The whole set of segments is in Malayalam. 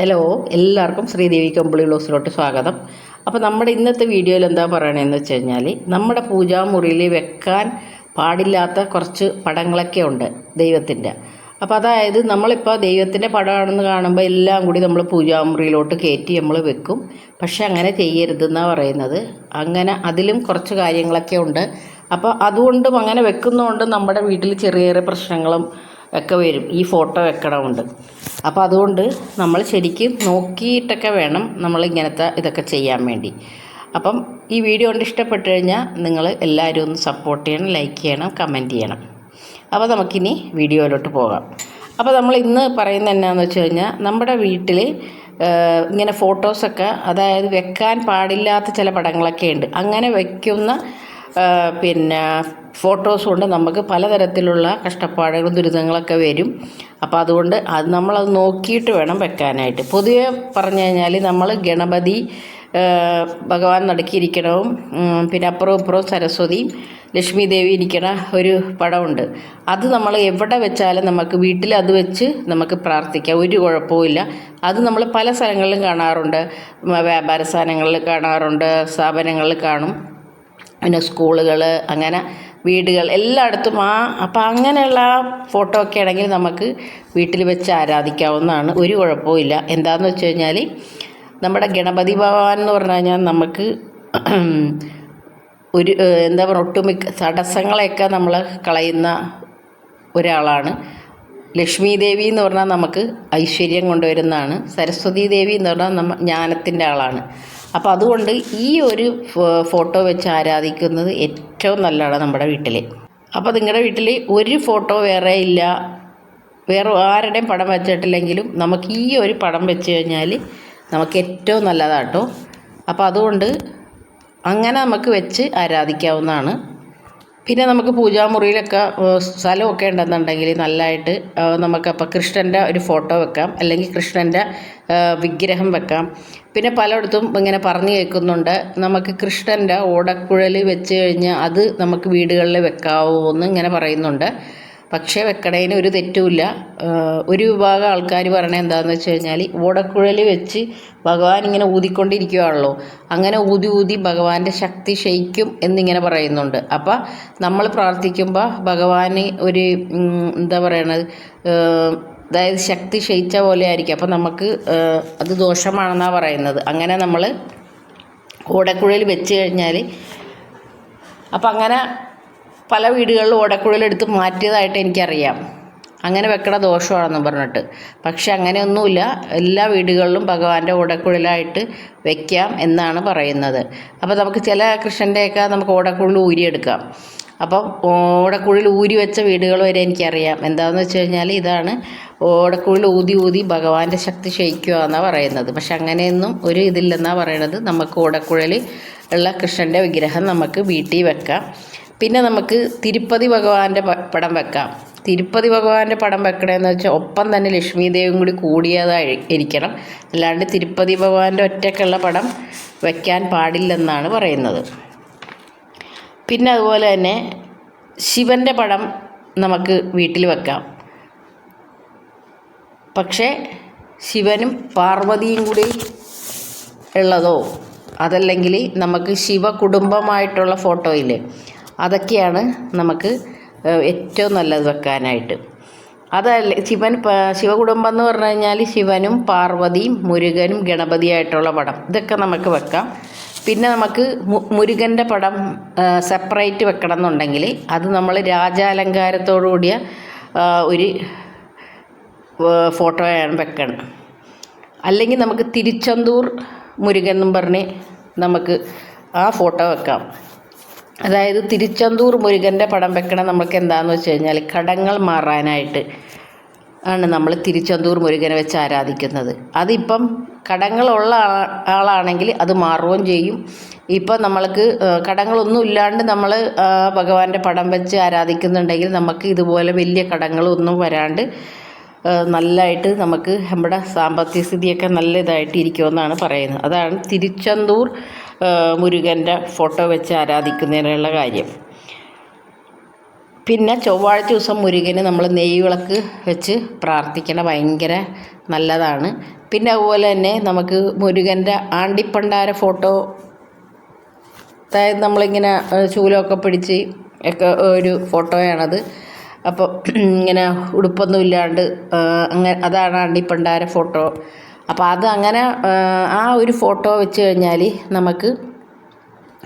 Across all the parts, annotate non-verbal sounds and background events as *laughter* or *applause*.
ഹലോ എല്ലാവർക്കും ശ്രീദേവി കമ്പിളി ബ്ലോസിലോട്ട് സ്വാഗതം. അപ്പോൾ നമ്മുടെ ഇന്നത്തെ വീഡിയോയിൽ എന്താ പറയണതെന്ന് വെച്ച് കഴിഞ്ഞാൽ നമ്മുടെ പൂജാമുറിയിൽ വെക്കാൻ പാടില്ലാത്ത കുറച്ച് പടങ്ങളൊക്കെ ഉണ്ട് ദൈവത്തിന്റെ. അപ്പോൾ അതായത് നമ്മളിപ്പോൾ ദൈവത്തിന്റെ പടമാണെന്ന് കാണുമ്പോൾ എല്ലാം കൂടി നമ്മൾ പൂജാമുറിയിലോട്ട് കയറ്റി നമ്മൾ വെക്കും. പക്ഷെ അങ്ങനെ ചെയ്യരുതെന്നാണ് പറയുന്നത്. അങ്ങനെ അതിലും കുറച്ച് കാര്യങ്ങളൊക്കെ ഉണ്ട്. അപ്പോൾ അതുകൊണ്ടും അങ്ങനെ വെക്കുന്നതുകൊണ്ട് നമ്മുടെ വീട്ടിൽ ചെറിയ ചെറിയ പ്രശ്നങ്ങളും ഒക്കെ വരും. ഈ ഫോട്ടോ വെക്കണമുണ്ട്. അപ്പോൾ അതുകൊണ്ട് നമ്മൾ ശരിക്കും നോക്കിയിട്ടൊക്കെ വേണം നമ്മൾ ഇങ്ങനത്തെ ഇതൊക്കെ ചെയ്യാൻ വേണ്ടി. അപ്പം ഈ വീഡിയോ കൊണ്ട് ഇഷ്ടപ്പെട്ട് കഴിഞ്ഞാൽ നിങ്ങൾ എല്ലാവരും ഒന്ന് സപ്പോർട്ട് ചെയ്യണം ലൈക്ക് ചെയ്യണം കമന്റ് ചെയ്യണം. അപ്പോൾ നമുക്കിനി വീഡിയോയിലോട്ട് പോകാം. അപ്പോൾ നമ്മൾ ഇന്ന് പറയുന്നത് എന്നാന്ന് വെച്ച് കഴിഞ്ഞാൽ നമ്മുടെ വീട്ടിൽ ഇങ്ങനെ ഫോട്ടോസൊക്കെ അതായത് വെക്കാൻ പാടില്ലാത്ത ചില പടങ്ങളൊക്കെ ഉണ്ട്. അങ്ങനെ വയ്ക്കുന്ന പിന്നെ ഫോട്ടോസ് കൊണ്ട് നമുക്ക് പലതരത്തിലുള്ള കഷ്ടപ്പാടുകളും ദുരിതങ്ങളൊക്കെ വരും. അപ്പോൾ അതുകൊണ്ട് അത് നമ്മളത് നോക്കിയിട്ട് വേണം വെക്കാനായിട്ട്. പൊതുവെ പറഞ്ഞു കഴിഞ്ഞാൽ നമ്മൾ ഗണപതി ഭഗവാൻ നടക്കിയിരിക്കണവും പിന്നെ അപ്പുറവും ഇപ്പുറവും സരസ്വതിയും ലക്ഷ്മി ദേവി ഇരിക്കണ ഒരു പടമുണ്ട്. അത് നമ്മൾ എവിടെ വെച്ചാലും നമുക്ക് വീട്ടിൽ അത് വെച്ച് നമുക്ക് പ്രാർത്ഥിക്കാം. ഒരു കുഴപ്പവും അത് നമ്മൾ പല സ്ഥലങ്ങളിലും കാണാറുണ്ട്. വ്യാപാര സ്ഥാനങ്ങളിൽ കാണാറുണ്ട് സ്ഥാപനങ്ങളിൽ കാണും. പിന്നെ സ്കൂളുകൾ അങ്ങനെ വീടുകൾ എല്ലായിടത്തും ആ അപ്പം അങ്ങനെയുള്ള ഫോട്ടോ ഒക്കെ ആണെങ്കിൽ നമുക്ക് വീട്ടിൽ വെച്ച് ആരാധിക്കാവുന്നതാണ്. ഒരു കുഴപ്പവും ഇല്ല. എന്താണെന്ന് വെച്ച് കഴിഞ്ഞാൽ നമ്മുടെ ഗണപതി ഭഗവാൻ എന്ന് പറഞ്ഞു കഴിഞ്ഞാൽ നമുക്ക് *clears throat* ഒരു എന്താ പറയുക ഒട്ടുമിക്ക തടസ്സങ്ങളെയൊക്കെ നമ്മൾ കളയുന്ന ഒരാളാണ്. ലക്ഷ്മി ദേവി എന്ന് പറഞ്ഞാൽ നമുക്ക് ഐശ്വര്യം കൊണ്ടുവരുന്നതാണ്. സരസ്വതി ദേവി എന്ന് പറഞ്ഞാൽ നമ്മ ജ്ഞാനത്തിന്റെ ആളാണ്. അപ്പോൾ അതുകൊണ്ട് ഈ ഒരു ഫോട്ടോ വെച്ച് ആരാധിക്കുന്നത് ഏറ്റവും നല്ലതാണ് നമ്മുടെ വീട്ടിൽ അപ്പോൾ നിങ്ങളുടെ വീട്ടിൽ ഒരു ഫോട്ടോ വേറെ ഇല്ല. വേറെ ആരുടെയും പടം വെച്ചിട്ടില്ലെങ്കിലും നമുക്ക് ഈ ഒരു പടം വെച്ച് കഴിഞ്ഞാൽ നമുക്ക് ഏറ്റവും നല്ലതാട്ടോ. അപ്പോൾ അതുകൊണ്ട് അങ്ങനെ നമുക്ക് വെച്ച് ആരാധിക്കാവുന്നതാണ്. പിന്നെ നമുക്ക് പൂജാമുറിയിലൊക്കെ സ്ഥലമൊക്കെ ഉണ്ടെന്നുണ്ടെങ്കിൽ നല്ലതായിട്ട് നമുക്ക് നമുക്കപ്പോൾ കൃഷ്ണന്റെ ഒരു ഫോട്ടോ വെക്കാം. അല്ലെങ്കിൽ കൃഷ്ണന്റെ വിഗ്രഹം വെക്കാം. പിന്നെ പലയിടത്തും ഇങ്ങനെ പറഞ്ഞു കേൾക്കുന്നുണ്ട്. നമുക്ക് കൃഷ്ണന്റെ ഓടക്കുഴൽ വെച്ച് കഴിഞ്ഞാൽ അത് നമുക്ക് വീടുകളിൽ വെക്കാവൂന്ന് ഇങ്ങനെ പറയുന്നുണ്ട്. പക്ഷേ വെക്കണേന് ഒരു തെറ്റുമില്ല. ഒരു വിഭാഗം ആൾക്കാർ പറയണത് എന്താണെന്ന് വെച്ച് കഴിഞ്ഞാൽ ഓടക്കുഴൽ വെച്ച് ഭഗവാൻ ഇങ്ങനെ ഊതിക്കൊണ്ടിരിക്കുകയാണല്ലോ അങ്ങനെ ഊതി ഊതി ഭഗവാന്റെ ശക്തി ക്ഷയിക്കും എന്നിങ്ങനെ പറയുന്നുണ്ട്. അപ്പം നമ്മൾ പ്രാർത്ഥിക്കുമ്പോൾ ഭഗവാന് ഒരു എന്താ പറയണത്? അതായത് ശക്തി ക്ഷയിച്ച പോലെ ആയിരിക്കും. അപ്പം നമുക്ക് അത് ദോഷമാണെന്നാണ് പറയുന്നത്. അങ്ങനെ നമ്മൾ ഓടക്കുഴൽ വെച്ച് കഴിഞ്ഞാൽ അപ്പം അങ്ങനെ പല വീടുകളിലും ഓടക്കുഴലെടുത്ത് മാറ്റിയതായിട്ട് എനിക്കറിയാം. അങ്ങനെ വെക്കണ ദോഷമാണെന്ന് പറഞ്ഞിട്ട്. പക്ഷെ അങ്ങനെയൊന്നുമില്ല. എല്ലാ വീടുകളിലും ഭഗവാന്റെ ഓടക്കുഴലായിട്ട് വെക്കാം എന്നാണ് പറയുന്നത്. അപ്പോൾ നമുക്ക് ചില കൃഷ്ണന്റെയൊക്കെ നമുക്ക് ഓടക്കുഴൽ ഊരിയെടുക്കാം. അപ്പം ഓടക്കുഴൽ ഊരി വെച്ച വീടുകൾ വരെ എനിക്കറിയാം. എന്താണെന്ന് വെച്ച് കഴിഞ്ഞാൽ ഇതാണ് ഓടക്കുഴൽ ഊതി ഊതി ഭഗവാന്റെ ശക്തി ക്ഷയിക്കുക എന്നാണ് പറയുന്നത്. പക്ഷെ അങ്ങനെയൊന്നും ഒരു ഇതില്ലെന്നാണ് പറയണത് നമുക്ക് ഓടക്കുഴൽ ഉള്ള കൃഷ്ണന്റെ വിഗ്രഹം നമുക്ക് വീട്ടിൽ വെക്കാം. പിന്നെ നമുക്ക് തിരുപ്പതി ഭഗവാന്റെ പടം വെക്കാം. തിരുപ്പതി ഭഗവാന്റെ പടം വെക്കണമെന്ന് വെച്ചാൽ ഒപ്പം തന്നെ ലക്ഷ്മി ദേവിയും കൂടി കൂടിയതായി ഇരിക്കണം. അല്ലാണ്ട് തിരുപ്പതി ഭഗവാന്റെ ഒറ്റയ്ക്കുള്ള പടം വെക്കാൻ പാടില്ലെന്നാണ് പറയുന്നത്. പിന്നെ അതുപോലെ തന്നെ ശിവന്റെ പടം നമുക്ക് വീട്ടിൽ വെക്കാം. പക്ഷേ ശിവനും പാർവതിയും കൂടി ഉള്ളതോ? അതല്ലെങ്കിൽ നമുക്ക് ശിവ കുടുംബമായിട്ടുള്ള ഇല്ലേ? അതൊക്കെയാണ് നമുക്ക് ഏറ്റവും നല്ലത് വെക്കാനായിട്ട്. അതല്ല ശിവൻ ശിവകുടുംബം എന്ന് പറഞ്ഞു കഴിഞ്ഞാൽ ശിവനും പാർവതിയും മുരുകനും ഗണപതിയായിട്ടുള്ള പടം. ഇതൊക്കെ നമുക്ക് വെക്കാം. പിന്നെ നമുക്ക് മുരുകന്റെ പടം സെപ്പറേറ്റ് വെക്കണം എന്നുണ്ടെങ്കിൽ അത് നമ്മൾ രാജാലങ്കാരത്തോടു കൂടിയ ഒരു ഫോട്ടോയാണ് വെക്കണം. അല്ലെങ്കിൽ നമുക്ക് തിരുച്ചെന്തൂർ മുരുകൻ എന്നും പറഞ്ഞ് നമുക്ക് ആ ഫോട്ടോ വെക്കാം. അതായത് തിരുച്ചെന്തൂർ മുരുകന്റെ പടം വെക്കണം നമുക്ക് എന്താണെന്ന് വെച്ച് കഴിഞ്ഞാൽ കടങ്ങൾ മാറാനായിട്ട് ആണ് നമ്മൾ തിരുച്ചെന്തൂർ മുരുകനെ വെച്ച് ആരാധിക്കുന്നത്. അതിപ്പം കടങ്ങളുള്ള ആളാണെങ്കിൽ അത് മാറുകയും ചെയ്യും. ഇപ്പം നമ്മൾക്ക് കടങ്ങളൊന്നും ഇല്ലാണ്ട് നമ്മൾ ഭഗവാന്റെ പടം വെച്ച് ആരാധിക്കുന്നുണ്ടെങ്കിൽ നമുക്ക് ഇതുപോലെ വലിയ കടങ്ങളൊന്നും വരാണ്ട് നല്ലതായിട്ട് നമുക്ക് നമ്മുടെ സാമ്പത്തിക സ്ഥിതിയൊക്കെ നല്ല ഇതായിട്ട് ഇരിക്കുമെന്നാണ് പറയുന്നത്. അതാണ് തിരുച്ചെന്തൂർ മുരുകന്റെ ഫോട്ടോ വെച്ച് ആരാധിക്കുന്നതിനുള്ള കാര്യം. പിന്നെ ചൊവ്വാഴ്ച ദിവസം മുരുകന് നമ്മൾ നെയ്യ് വിളക്ക് വെച്ച് പ്രാർത്ഥിക്കണം ഭയങ്കര നല്ലതാണ്. പിന്നെ അതുപോലെ തന്നെ നമുക്ക് മുരുകന്റെ ആണ്ടിപ്പണ്ടാര ഫോട്ടോ അതായത് നമ്മളിങ്ങനെ ശൂലമൊക്കെ പിടിച്ച് ഒക്കെ ഒരു ഫോട്ടോയാണത്. അപ്പോൾ ഇങ്ങനെ ഉടുപ്പൊന്നും ഇല്ലാണ്ട് അങ്ങനെ അതാണ് ആണ്ടിപ്പണ്ടാര ഫോട്ടോ. അപ്പോൾ അത് അങ്ങനെ ആ ഒരു ഫോട്ടോ വെച്ച് കഴിഞ്ഞാൽ നമുക്ക്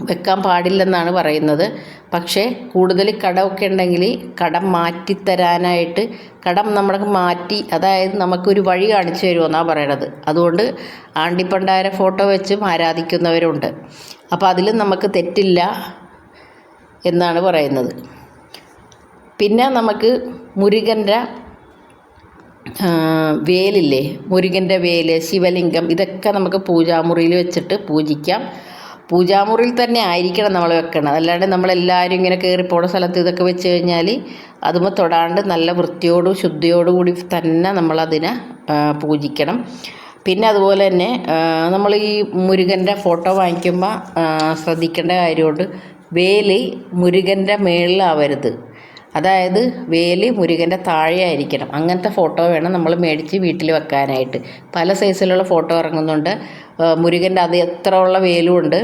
വെക്കാൻ പാടില്ലെന്നാണ് പറയുന്നത്. പക്ഷേ കൂടുതൽ കടമൊക്കെ ഉണ്ടെങ്കിൽ കടം മാറ്റിത്തരാനായിട്ട് കടം നമ്മൾക്ക് മാറ്റി അതായത് നമുക്കൊരു വഴി കാണിച്ചു തരുമെന്നാണ് പറയണത്. അതുകൊണ്ട് ആണ്ടിപ്പണ്ടാര ഫോട്ടോ വെച്ചും ആരാധിക്കുന്നവരുണ്ട്. അപ്പോൾ അതിലും നമുക്ക് തെറ്റില്ല എന്നാണ് പറയുന്നത്. പിന്നെ നമുക്ക് മുരുകന്റെ വേലില്ലേ? മുരുകന്റെ വേൽ ശിവലിംഗം ഇതൊക്കെ നമുക്ക് പൂജാമുറിയിൽ വെച്ചിട്ട് പൂജിക്കാം. പൂജാമുറിയിൽ തന്നെ ആയിരിക്കണം നമ്മൾ വെക്കണം അല്ലാണ്ട് നമ്മളെല്ലാവരും ഇങ്ങനെ കയറി പോണ സ്ഥലത്ത് ഇതൊക്കെ വെച്ച് കഴിഞ്ഞാൽ അതുമ്പോൾ തൊടാണ്ട് നല്ല വൃത്തിയോടും ശുദ്ധിയോടുകൂടി തന്നെ നമ്മളതിനെ പൂജിക്കണം. പിന്നെ അതുപോലെ തന്നെ നമ്മൾ ഈ മുരുകന്റെ ഫോട്ടോ വാങ്ങിക്കുമ്പോൾ ശ്രദ്ധിക്കേണ്ട കാര്യമുണ്ട്. വേൽ മുരുകന്റെ മേളിലാവരുത്. അതായത് വേൽ മുരുകന്റെ താഴെ ആയിരിക്കണം അങ്ങനത്തെ ഫോട്ടോ വേണം നമ്മൾ മേടിച്ച് വീട്ടിൽ വെക്കാനായിട്ട്. പല സൈസിലുള്ള ഫോട്ടോ ഇറങ്ങുന്നുണ്ട്. മുരുകന്റെ അത് എത്ര ഉള്ള വേലുമുണ്ട്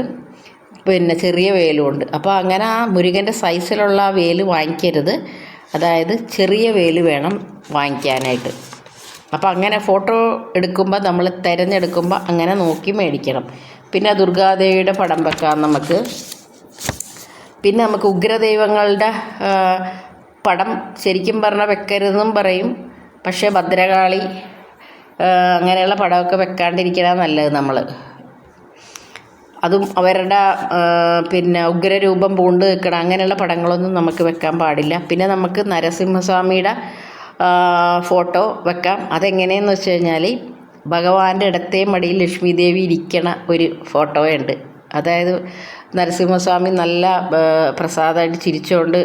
പിന്നെ ചെറിയ വേലുമുണ്ട് അപ്പോൾ അങ്ങനെ ആ മുരുകന്റെ സൈസിലുള്ള ആ വേൽ വാങ്ങിക്കരുത്. അതായത് ചെറിയ വേൽ വേണം വാങ്ങിക്കാനായിട്ട്. അപ്പോൾ അങ്ങനെ ഫോട്ടോ എടുക്കുമ്പോൾ നമ്മൾ തിരഞ്ഞെടുക്കുമ്പോൾ അങ്ങനെ നോക്കി മേടിക്കണം. പിന്നെ ദുർഗാദേവിയുടെ പടം വെക്കാം നമുക്ക്. പിന്നെ നമുക്ക് ഉഗ്രദൈവങ്ങളുടെ പടം ശരിക്കും പറഞ്ഞാൽ വെക്കരുതെന്നും പറയും. പക്ഷേ ഭദ്രകാളി അങ്ങനെയുള്ള പടമൊക്കെ വെക്കാണ്ടിരിക്കണം നല്ലത് നമ്മൾ അതും അവരുടെ പിന്നെ ഉഗ്രരൂപം പൂണ്ട് നിൽക്കണം അങ്ങനെയുള്ള പടങ്ങളൊന്നും നമുക്ക് വെക്കാൻ പാടില്ല. പിന്നെ നമുക്ക് നരസിംഹസ്വാമിയുടെ ഫോട്ടോ വെക്കാം. അതെങ്ങനെയെന്ന് വെച്ച് കഴിഞ്ഞാൽ ഭഗവാന്റെ ഇടത്തെ മടിയിൽ ലക്ഷ്മി ദേവി ഇരിക്കണ ഒരു ഫോട്ടോയുണ്ട്. അതായത് നരസിംഹസ്വാമി നല്ല പ്രസാദമായിട്ട് ചിരിച്ചുകൊണ്ട്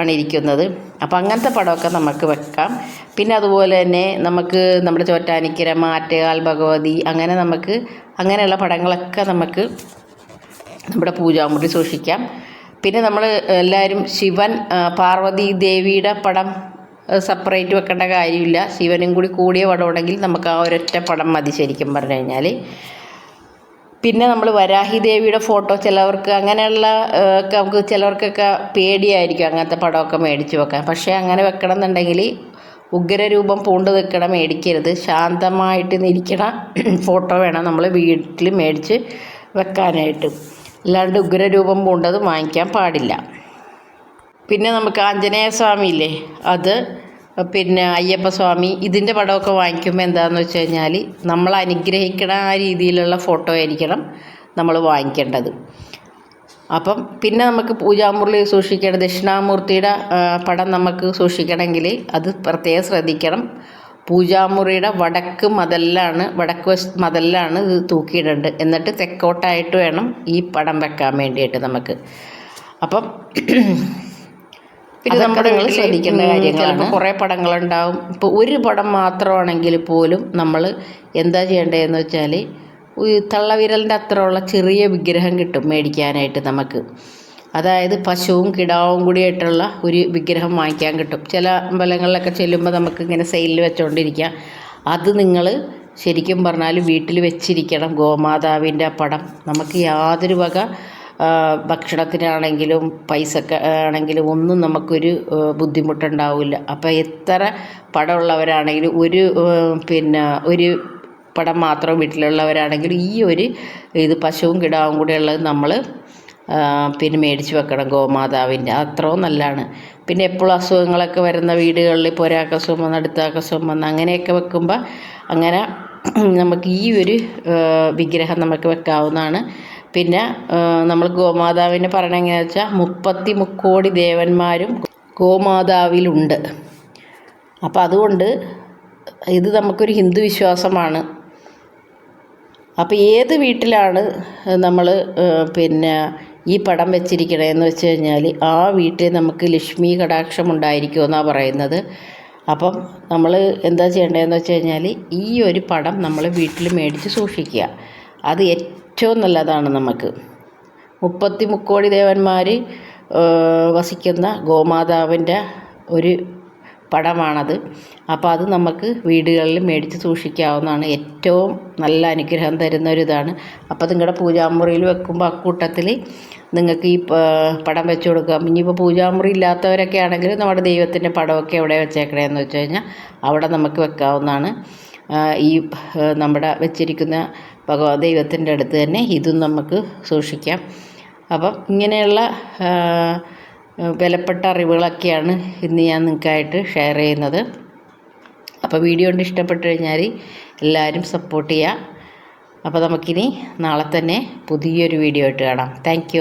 ആണ് ഇരിക്കുന്നത്. അപ്പം അങ്ങനത്തെ പടമൊക്കെ നമുക്ക് വെക്കാം. പിന്നെ അതുപോലെ തന്നെ നമുക്ക് നമ്മുടെ ചോറ്റാനിക്കര മാറ്റകാൽ ഭഗവതി അങ്ങനെ നമുക്ക് അങ്ങനെയുള്ള പടങ്ങളൊക്കെ നമുക്ക് നമ്മുടെ പൂജാമുറി സൂക്ഷിക്കാം. പിന്നെ നമ്മൾ എല്ലാവരും ശിവൻ പാർവതി ദേവിയുടെ പടം സെപ്പറേറ്റ് വെക്കേണ്ട കാര്യമില്ല. ശിവനും കൂടി കൂടിയ പടം ഉണ്ടെങ്കിൽ നമുക്ക് ആ ഒരൊറ്റ പടം മതി ശരിക്കും പറഞ്ഞു കഴിഞ്ഞാൽ പിന്നെ നമ്മൾ വരാഹി ദേവിയുടെ ഫോട്ടോ ചിലവർക്ക് അങ്ങനെയുള്ള ഒക്കെ നമുക്ക് ചിലവർക്കൊക്കെ പേടിയായിരിക്കും അങ്ങനത്തെ പടമൊക്കെ മേടിച്ച് വെക്കാൻ. പക്ഷേ അങ്ങനെ വെക്കണം എന്നുണ്ടെങ്കിൽ ഉഗ്രരൂപം പൂണ്ട് നിൽക്കണം മേടിക്കരുത്. ശാന്തമായിട്ട് നിൽക്കണ *clears throat* ഫോട്ടോ വേണം നമ്മൾ വീട്ടിൽ മേടിച്ച് വെക്കാനായിട്ട്. അല്ലാണ്ട് ഉഗ്രരൂപം പൂണ്ടത് വാങ്ങിക്കാൻ പാടില്ല. പിന്നെ നമുക്ക് ആഞ്ജനേയ സ്വാമി ഇല്ലേ അത് പിന്നെ അയ്യപ്പസ്വാമി ഇതിന്റെ പടമൊക്കെ വാങ്ങിക്കുമ്പോൾ എന്താണെന്ന് വെച്ച് കഴിഞ്ഞാൽ നമ്മൾ അനുഗ്രഹിക്കണ ആ രീതിയിലുള്ള ഫോട്ടോ ആയിരിക്കണം നമ്മൾ വാങ്ങിക്കേണ്ടത്. അപ്പം പിന്നെ നമുക്ക് പൂജാമുറിയിൽ സൂക്ഷിക്കേണ്ട ദക്ഷിണാമൂർത്തിയുടെ പടം നമുക്ക് സൂക്ഷിക്കണമെങ്കിൽ അത് പ്രത്യേകം ശ്രദ്ധിക്കണം. പൂജാമുറിയുടെ വടക്ക് മതലിലാണ് വടക്ക് വശ മതലിലാണ് ഇത് തൂക്കിയിടേണ്ടത്. എന്നിട്ട് തെക്കോട്ടായിട്ട് വേണം ഈ പടം വെക്കാൻ വേണ്ടിയിട്ട് നമുക്ക്. അപ്പം പിന്നെ വീട്ടിൽ ശ്രദ്ധിക്കേണ്ട കാര്യങ്ങളാണ്. കുറേ പടങ്ങളുണ്ടാവും. ഇപ്പോൾ ഒരു പടം മാത്രമാണെങ്കിൽ പോലും നമ്മൾ എന്താ ചെയ്യേണ്ടതെന്ന് വെച്ചാൽ തള്ളവിരലിന്റെ അത്രയുള്ള ചെറിയ വിഗ്രഹം കിട്ടും മേടിക്കാനായിട്ട് നമുക്ക്. അതായത് പശുവും കിടാവും കൂടിയായിട്ടുള്ള ഒരു വിഗ്രഹം വാങ്ങിക്കാൻ കിട്ടും. ചില അമ്പലങ്ങളിലൊക്കെ ചെല്ലുമ്പോൾ നമുക്ക് ഇങ്ങനെ സെയിലിൽ വെച്ചുകൊണ്ടിരിക്കാം അത് നിങ്ങൾ ശരിക്കും പറഞ്ഞാൽ വീട്ടിൽ വെച്ചിരിക്കണം ഗോമാതാവിന്റെ പടം. നമുക്ക് യാതൊരു വക ഭക്ഷണത്തിനാണെങ്കിലും പൈസക്ക് ആണെങ്കിലും ഒന്നും നമുക്കൊരു ബുദ്ധിമുട്ടുണ്ടാവില്ല. അപ്പോൾ എത്ര പടമുള്ളവരാണെങ്കിലും ഒരു പിന്നെ ഒരു പടം മാത്രം വീട്ടിലുള്ളവരാണെങ്കിലും ഈ ഒരു ഇത് പശുവും കിടാവും കൂടെ ഉള്ളത് നമ്മൾ പിന്നെ മേടിച്ച് വെക്കണം ഗോമാതാവിന്റെ. അത്രയും നല്ലതാണ്. പിന്നെ എപ്പോഴും അസുഖങ്ങളൊക്കെ വരുന്ന വീടുകളിൽ ഇപ്പോൾ ഒരാൾക്ക് അസുഖം വന്ന് അടുത്ത അസുഖം വന്ന് അങ്ങനെയൊക്കെ വെക്കുമ്പോൾ അങ്ങനെ നമുക്ക് ഈ ഒരു വിഗ്രഹം നമുക്ക് വെക്കാവുന്നതാണ്. പിന്നെ നമ്മൾ ഗോമാതാവിനെ പറയണത് വെച്ചാൽ മുപ്പത്തി മുക്കോടി ദേവന്മാരും ഗോമാതാവിലുണ്ട്. അപ്പോൾ അതുകൊണ്ട് ഇത് നമുക്കൊരു ഹിന്ദു വിശ്വാസമാണ്. അപ്പോൾ ഏത് വീട്ടിലാണ് നമ്മൾ പിന്നെ ഈ പടം വെച്ചിരിക്കണതെന്ന് വെച്ച് കഴിഞ്ഞാൽ ആ വീട്ടിൽ നമുക്ക് ലക്ഷ്മി കടാക്ഷം ഉണ്ടായിരിക്കുമെന്നാണ് പറയുന്നത്. അപ്പം നമ്മൾ എന്താ ചെയ്യേണ്ടതെന്ന് വെച്ച് കഴിഞ്ഞാൽ ഈ ഒരു പടം നമ്മൾ വീട്ടിൽ മേടിച്ച് സൂക്ഷിക്കുക. അത് ഏറ്റവും നല്ലതാണ് നമുക്ക്. മുപ്പത്തി മുക്കോടി ദേവന്മാർ വസിക്കുന്ന ഗോമാതാവിന്റെ ഒരു പടമാണത്. അപ്പോൾ അത് നമുക്ക് വീടുകളിൽ മേടിച്ച് സൂക്ഷിക്കാവുന്നതാണ്. ഏറ്റവും നല്ല അനുഗ്രഹം തരുന്ന ഒരു ഇതാണ് അപ്പോൾ നിങ്ങളുടെ പൂജാമുറിയിൽ വെക്കുമ്പോൾ അക്കൂട്ടത്തിൽ നിങ്ങൾക്ക് ഈ പടം വെച്ച് കൊടുക്കാം. ഇനിയിപ്പോൾ പൂജാമുറി ഇല്ലാത്തവരൊക്കെ ആണെങ്കിൽ നമ്മുടെ ദൈവത്തിന്റെ പടമൊക്കെ എവിടെ വെച്ചേക്കണേന്ന് വെച്ച് കഴിഞ്ഞാൽ അവിടെ നമുക്ക് വെക്കാവുന്നതാണ്. ഈ നമ്മുടെ വെച്ചിരിക്കുന്ന ഭഗവ ദൈവത്തിന്റെ അടുത്ത് തന്നെ ഇതും നമുക്ക് സൂക്ഷിക്കാം. അപ്പം ഇങ്ങനെയുള്ള വിലപ്പെട്ട അറിവുകളൊക്കെയാണ് ഇന്ന് ഞാൻ നിങ്ങൾക്കായിട്ട് ഷെയർ ചെയ്യുന്നത്. അപ്പോൾ വീഡിയോ കൊണ്ട് ഇഷ്ടപ്പെട്ടു കഴിഞ്ഞാൽ എല്ലാവരും സപ്പോർട്ട് ചെയ്യുക. അപ്പോൾ നമുക്കിനി നാളെ തന്നെ പുതിയൊരു വീഡിയോ ആയിട്ട് കാണാം. താങ്ക്